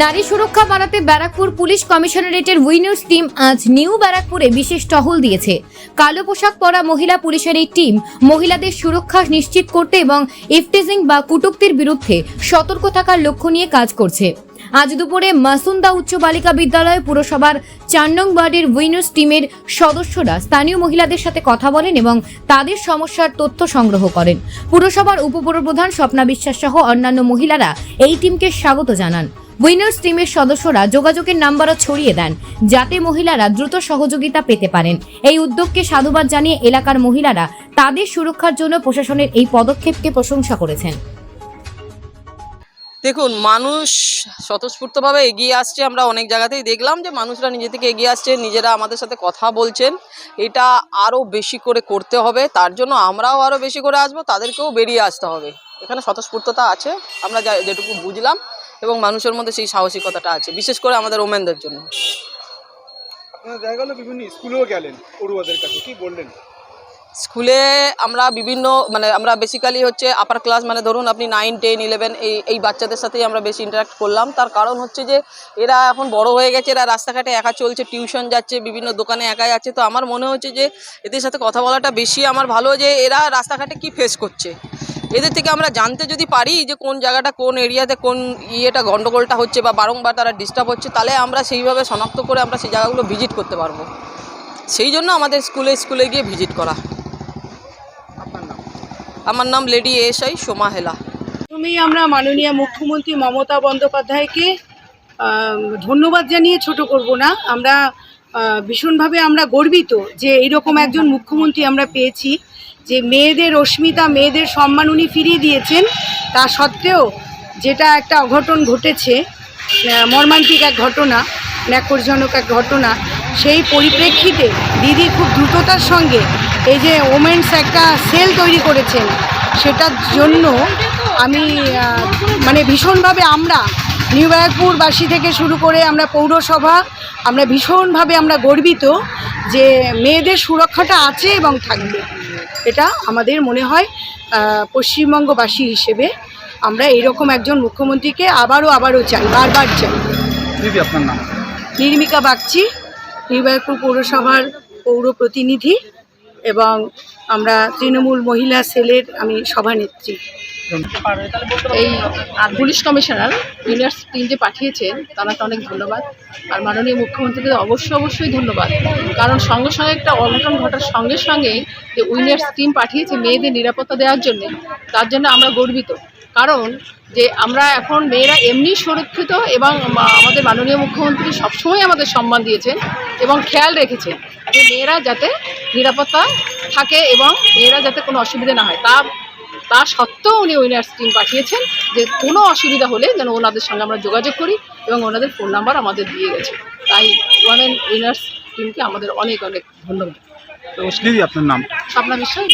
নারী সুরক্ষা বাড়াতে ব্যারাকপুর পুলিশ কমিশনারেটের উইনার্স টিম আজ নিউ ব্যারাকপুরে বিশেষ টহল দিয়েছে। কালো পোশাক পরা মহিলা পুলিশের এই টিম মহিলাদের সুরক্ষা নিশ্চিত করতে এবং ইফটিজিং বা কুটুক্তির বিরুদ্ধে সতর্ক থাকার লক্ষ্য নিয়ে কাজ করছে। আজ দুপুরে মাসুন্দা উচ্চ বালিকা বিদ্যালয় পুরসভার চার নং ওয়ার্ডের উইনার্স টিমের সদস্যরা স্থানীয় মহিলাদের সাথে কথা বলেন এবং তাদের সমস্যার তথ্য সংগ্রহ করেন। পুরসভার উপপুরপ্রধান স্বপ্না বিশ্বাস সহ অন্যান্য মহিলারা এই টিমকে স্বাগত জানান। উইনার্স টিমের সদস্যরা যোগাযোগের নাম্বারও ছড়িয়ে দেন, যাতে মহিলারা দ্রুত সহযোগিতা পেতে পারেন। এই উদ্যোগকে সাধুবাদ জানিয়ে এলাকার মহিলারা তাদের সুরক্ষার জন্য প্রশাসনের এই পদক্ষেপকে প্রশংসা করেছেন। দেখুন, মানুষ স্বতঃস্ফূর্তভাবে এগিয়ে আসছে। আমরা অনেক জায়গাতেই দেখলাম যে মানুষরা নিজে থেকে এগিয়ে আসছে, নিজেরা আমাদের সাথে কথা বলছেন। এটা আরও বেশি করে করতে হবে। তার জন্য আমরাও আরও বেশি করে আসব, তাদেরকেও বেরিয়ে আসতে হবে। এখানে স্বতঃস্ফূর্ততা আছে, আমরা যেটুকু বুঝলাম। এবং মানুষের মধ্যে সেই সাহসিকতাটা আছে বিশেষ করে আমাদের ওমেনদের জন্য। দেখা গেল বিভিন্ন স্কুলেও গেলেন পড়ুয়াদের কাছে কি বললেন? স্কুলে আমরা বিভিন্ন মানে আমরা বেসিক্যালি হচ্ছে আপার ক্লাস মানে ধরুন আপনি নাইন টেন ইলেভেন এই এই বাচ্চাদের সাথেই আমরা বেশি ইন্টারাক্ট করলাম। তার কারণ হচ্ছে যে এরা এখন বড় হয়ে গেছে এরা রাস্তাঘাটে একা চলছে টিউশন যাচ্ছে বিভিন্ন দোকানে একা যাচ্ছে তো আমার মনে হচ্ছে যে এদের সাথে কথা বলাটা বেশি আমার ভালো যে এরা রাস্তাঘাটে কি ফেস করছে। এদের থেকে আমরা জানতে যদি পারি যে কোন জায়গাটা কোন এরিয়াতে কোন ইয়েটা গন্ডগোলটা হচ্ছে বা বারংবার তারা ডিস্টার্ব হচ্ছে তাহলে আমরা সেইভাবে শনাক্ত করে আমরা সেই জায়গাগুলো ভিজিট করতে পারব। সেই জন্য আমাদের স্কুলে স্কুলে গিয়ে ভিজিট করা। আমার নাম লেডি এসআই সোমা হেলা। প্রথমেই আমরা মাননীয় মুখ্যমন্ত্রী মমতা বন্দ্যোপাধ্যায়কে ধন্যবাদ জানিয়ে ছোট করব না। আমরা ভীষণভাবে আমরা গর্বিত যে এইরকম একজন মুখ্যমন্ত্রী আমরা পেয়েছি, যে মেয়েদের অস্মিতা মেয়েদের সম্মান উনি ফিরিয়ে দিয়েছেন। তা সত্ত্বেও যেটা একটা অঘটন ঘটেছে মর্মান্তিক এক ঘটনা ন্যাকরজনক এক ঘটনা, সেই পরিপ্রেক্ষিতে দিদি খুব দ্রুততার সঙ্গে এই যে ওমেন্স একটা সেল তৈরি করেছেন, সেটার জন্য আমি মানে ভীষণভাবে আমরা নিউ ব্যারাকপুরবাসী থেকে শুরু করে আমরা পৌরসভা আমরা ভীষণভাবে আমরা গর্বিত যে মেয়েদের সুরক্ষাটা আছে এবং থাকবে। এটা আমাদের মনে হয় পশ্চিমবঙ্গবাসী হিসেবে আমরা এইরকম একজন মুখ্যমন্ত্রীকে আবারও আবারও চাই বারবার চাই। দিদি আপনার নাম? নির্মিকা বাগচি নিউ পৌরসভার পৌর প্রতিনিধি এবং আমরা তৃণমূল মহিলা সেলের আমি সভানেত্রী। এই পুলিশ কমিশনার ইউনিয়ার্স টিম যে পাঠিয়েছেন তাদেরকে অনেক ধন্যবাদ। আর মাননীয় মুখ্যমন্ত্রীকে অবশ্যই অবশ্যই ধন্যবাদ। কারণ সঙ্গে সঙ্গে একটা অঘটন ঘটার সঙ্গে সঙ্গে যে উইনার্স টিম পাঠিয়েছে মেয়েদের নিরাপত্তা দেওয়ার জন্য, তার জন্য আমরা গর্বিত। কারণ যে আমরা এখন মেয়েরা এমনি সুরক্ষিত এবং আমাদের মাননীয় মুখ্যমন্ত্রী সবসময় আমাদের সম্মান দিয়েছেন এবং খেয়াল রেখেছেন যে মেয়েরা যাতে নিরাপত্তা থাকে এবং মেয়েরা যাতে কোনো অসুবিধা না হয়। তা তা সত্ত্বেও উনি উইনার্স টিম পাঠিয়েছেন যে কোনো অসুবিধা হলে যেন ওনাদের সঙ্গে আমরা যোগাযোগ করি এবং ওনাদের ফোন নাম্বার আমাদের দিয়ে গেছে। তাই ওয়ামেন উইনার্স টিমকে আমাদের অনেক অনেক ধন্যবাদ। আপনার নাম? স্বপ্না বিশ্বাস।